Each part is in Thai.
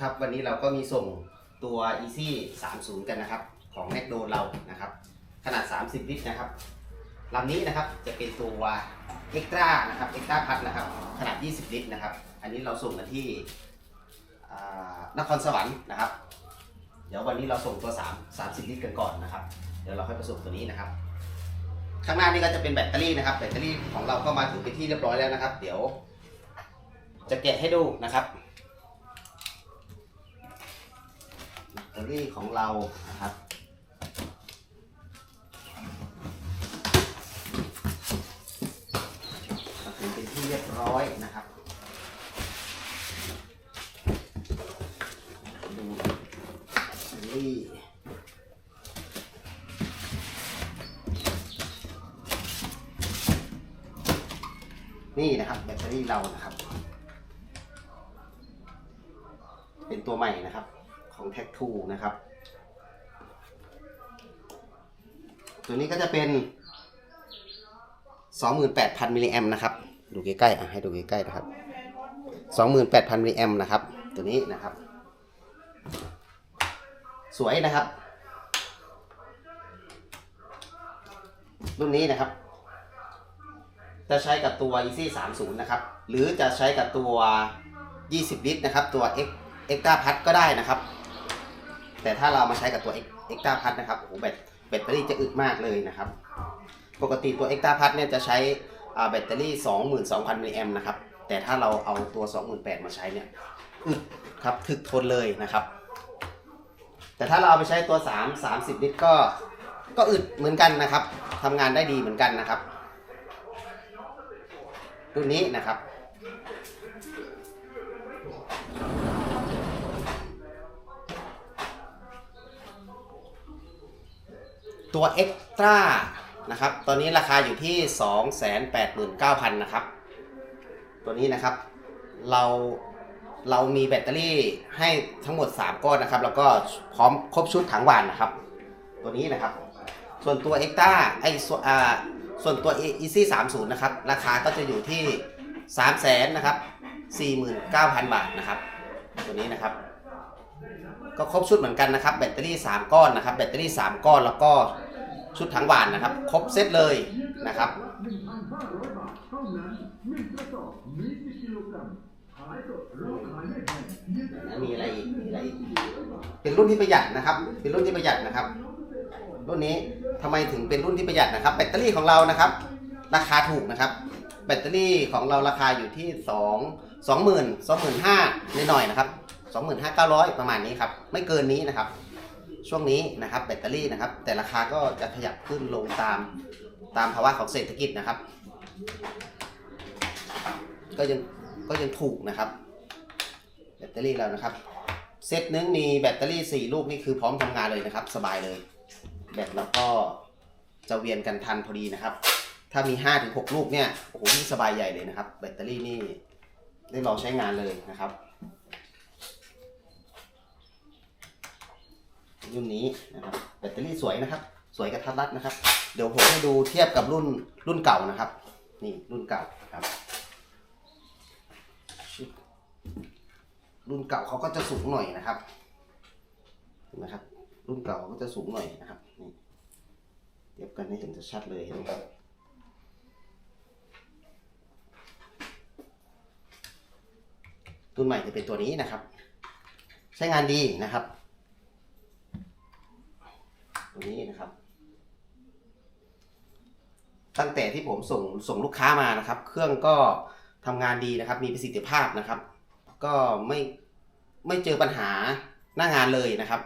ครับวันนี้เราก็มีส่งตัว Easy 30 กันนะครับ ของ m c d o เรานะครับ ขนาด 30 ลิตรนะครับลำนี้นะครับจะเป็นตัว Extra นะครับ Extra พัดนะครับ ขนาด 20 ลิตรนะครับ อันนี้เราส่งกันที่นครสวรรค์นะครับ เดี๋ยววันนี้เราส่งตัว 3 30 ลิตรกันก่อนนะครับ เดี๋ยวเราค่อยผสมตัวนี้นะครับ ข้างหน้านี่ก็จะเป็นแบตเตอรี่นะครับ แบตเตอรี่ของเราก็มาถึงเป็นที่เรียบร้อยแล้วนะครับ เดี๋ยวจะแกะให้ดูนะครับ แบ ตเตอรี่ของเรานะครับมาถึงเป็นที่เรียบร้อยนะครับ ดูแบตเตอรี่นี่นะครับแบตเตอรี่เรานะครับ เป็นตัวใหม่นะครับ ของ Tech 2นะครับ ตัวนี้ก็จะเป็น 28,000 มิลลิแอมนะครับ ดูใกล้ๆอะให้ดูใกล้ๆนะครับ 28,000 มิลลิแอมนะครับ ตัวนี้นะครับ สวยนะครับ รุ่นนี้นะครับ จะใช้กับตัว Easy 30 นะครับ หรือจะใช้กับตัว 20 ลิตรนะครับ ตัว X Extra พัดก็ได้นะครับ แต่ถ้าเรามาใช้กับตัว X Extra พัดนะครับโอ้โหแบตแบตเตอรี่จะอึดมากเลยนะครับ ปกติตัว Extra พัดเนี่ยจะใช้แบตเตอรี่ 22,000มิลลิแอมนะครับ แต่ถ้าเราเอาตัว 28,000มาใช้เนี่ยอึดครับถึกทนเลยนะครับ แต่ถ้าเราเอาไปใช้ตัว 3 30 ลิตรก็ก็อึดเหมือนกันนะครับทำงานได้ดีเหมือนกันนะครับรุ่นนี้นะครับ ตัว Extra นะครับตอนนี้ราคาอยู่ที่ 289,000นะครับ ตัวนี้นะครับ เราเรามีแบตเตอรี่ให้ทั้งหมด 3 ก้อนนะครับ แล้วก็พร้อมครบชุดถังหวานนะครับ ตัวนี้นะครับ ส่วนตัว Extra ไอส่วนอ่าส่วนตัว Easy 30นะครับ ราคาก็จะอยู่ที่ 3 0 0 0 0นะครับ 49,000 บาทนะครับ ตัวนี้นะครับ ก็ครบชุดเหมือนกันนะครับ แบตเตอรี่ 3 ก้อนนะครับ แบตเตอรี่ 3 ก้อนแล้วก็ ชุดถังหวานนะครับ ครบเซตเลยนะครับมีอะไรอีกมีอะไรอีกเป็นรุ่นที่ประหยัดนะครับ เป็นรุ่นที่ประหยัดนะครับ รุ่นนี้ทำไมถึงเป็นรุ่นที่ประหยัดนะครับ แบตเตอรี่ของเรานะครับ ราคาถูกนะครับ แบตเตอรี่ของเราราคาอยู่ที่สองสองหมื่นสองหมื่นห้าหน่อยๆนะครับสองหมื่นห้าเก้าร้อยประมาณนี้ครับ ไม่เกินนี้นะครับ ช่วงนี้นะครับแบตเตอรี่นะครับ แต่ราคาก็จะขยับขึ้นลงตามตามภาวะของเศรษฐกิจนะครับ ก็ยังก็ยังถูกนะครับ แบตเตอรี่เรานะครับ เซตนึงมีแบตเตอรี่ 4 ลูกนี่คือพร้อมทำงานเลยนะครับ สบายเลยแบตแล้วก็จะเวียนกันทันพอดีนะครับ ถ้ามี 5-6 ลูกเนี่ยโอ้โหนี่สบายใหญ่เลยนะครับ แบตเตอรี่นี่ได้ลองใช้งานเลยนะครับ รุ่นนี้นะครับแบตเตอรี่สวยนะครับ สวยกระทัดรัดนะครับ เดี๋ยวผมให้ดูเทียบกับรุ่นรุ่นเก่านะครับ นี่รุ่นเก่าครับ รุ่นเก่าเขาก็จะสูงหน่อยนะครับเห็นไหมครับ รุ่นเก่าเขาก็จะสูงหน่อยนะครับนี่เทียบกันให้เห็นชัดเลยเห็นไหมครับรุ่นใหม่จะเป็นตัวนี้นะครับ ใช้งานดีนะครับ ตัวนี้นะครับ ตั้งแต่ที่ผมส่งส่งลูกค้ามานะครับ เครื่องก็ทำงานดีนะครับ มีประสิทธิภาพนะครับ ก็ไม่ไม่เจอปัญหาหน้างานเลยนะครับ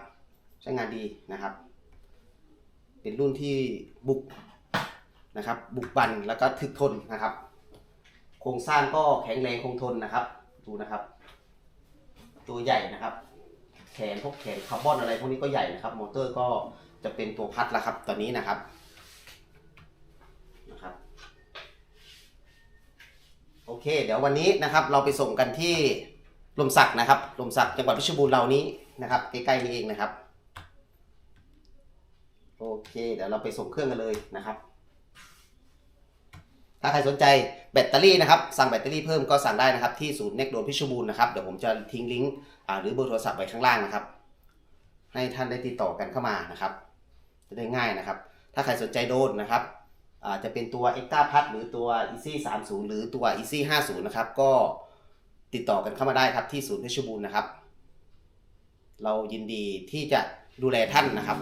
ใช้งานดีนะครับ เป็นรุ่นที่บุกนะครับ บุกบันแล้วก็ถึกทนนะครับ โครงสร้างก็แข็งแรงคงทนนะครับ ดูนะครับ ตัวใหญ่นะครับ แขนพวกแขนคาร์บอนอะไรพวกนี้ก็ใหญ่นะครับ มอเตอร์ก็จะเป็นตัวพัดแล้วครับ ตอนนี้นะครับนะครับ โอ เค เดี๋ยววันนี้นะครับเราไปส่งกันที่ลมสักนะครับลมสักจังหวัดเพชรบูรณ์เรานี้นะครับใกล้ๆนี้เองนะครับโอเค เดี๋ยวเราไปส่งเครื่องกันเลยนะครับ ถ้าใครสนใจแบตเตอรี่นะครับสั่งแบตเตอรี่เพิ่มก็สั่งได้นะครับที่ศูนย์เน็กโดนพิชบูรณ์นะครับเดี๋ยวผมจะทิ้งลิงก์หรือเบอร์โทรศัพท์ไว้ข้างล่างนะครับ ให้ท่านได้ติดต่อกันเข้ามานะครับ จะได้ง่ายนะครับ ถ้าใครสนใจโดนนะครับ จะเป็นตัว e x t r a p a t หรือตัว Easy 30 หรือตัว Easy 50 นะครับ ก็ติดต่อกันเข้ามาได้ครับที่ศูนย์เพชรบูรณ์นะครับ เรายินดีที่จะดูแลท่านนะครับ